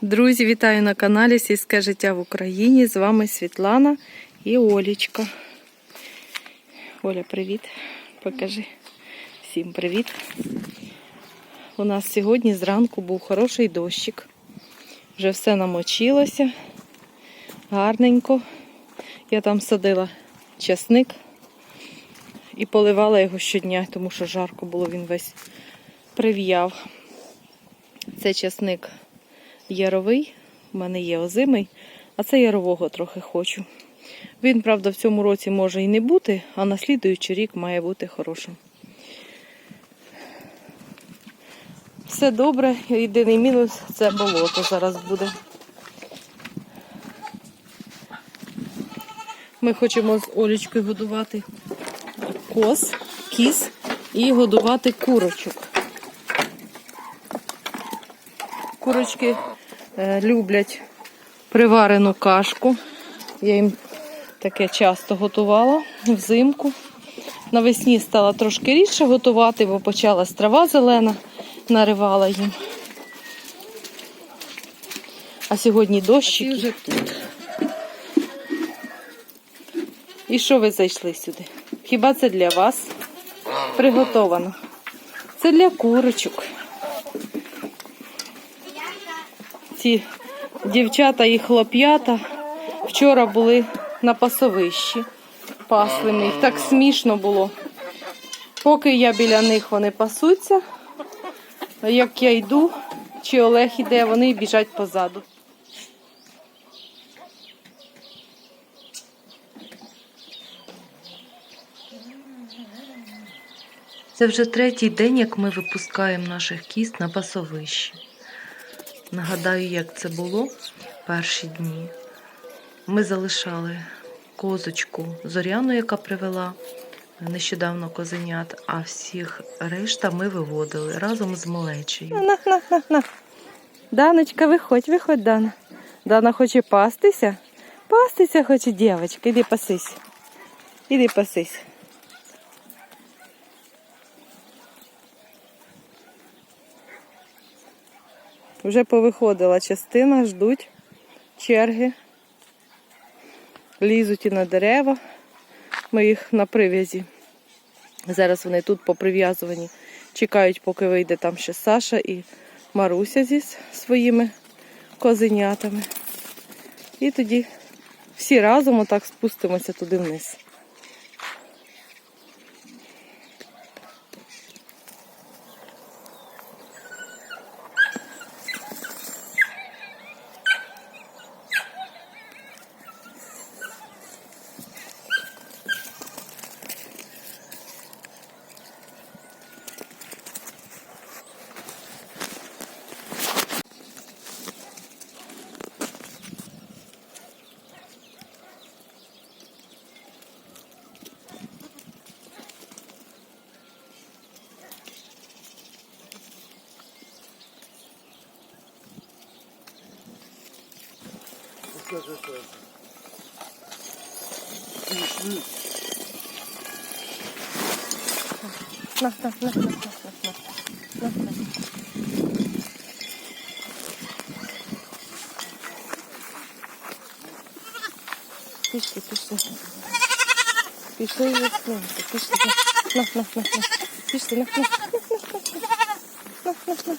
Друзі, вітаю на каналі Сільське життя в Україні. З вами Світлана і Олічка. Оля, привіт. Покажи. Всім привіт. У нас сьогодні зранку був хороший дощик. Вже все намочилося. Гарненько. Я там садила часник і поливала його щодня, тому що жарко було, він весь прив'яв. Це часник яровий, у мене є озимий, а це ярового трохи хочу. Він, правда, в цьому році може і не бути, а на слідуючий рік має бути хорошим. Все добре, єдиний мінус це болото зараз буде. Ми хочемо з Олічкою годувати коз, кіз і годувати курочок. Курочки е, люблять приварену кашку. Я їм таке часто готувала взимку. Навесні стала трошки рідше готувати, бо почалась трава зелена, наривала їм. А сьогодні дощик. вже тут. І що ви зайшли сюди? Хіба це для вас приготовано? Це для курочок. Ці дівчата і хлоп'ята вчора були на пасовищі. Пасли ми їх. Так смішно було. Поки я біля них вони пасуться, як я йду, чи Олег іде, вони біжать позаду. Це вже третій день, як ми випускаємо наших кіз на пасовищі. Нагадаю, як це було перші дні. Ми залишали козочку Зоряну, яка привела нещодавно козенят, а всіх решта ми виводили разом з малечею. На, на, на, на. Даночка, виходь, виходь, Дана. Дана хоче пастися. Пастися хоче дівчинка. Іди пасись. Іди пасись. Вже повиходила частина, ждуть черги, лізуть і на дерева. Ми їх на прив'язі. Зараз вони тут поприв'язувані, чекають, поки вийде там ще Саша і Маруся зі своїми козенятами. І тоді всі разом отак спустимося туди вниз. На, на, на, на, на, на, на, на. Пішли, пішли. Пішли весненько, пішли. На, на, на, на. Пішли, на, на, на, на, на, на, на, на. Пішли.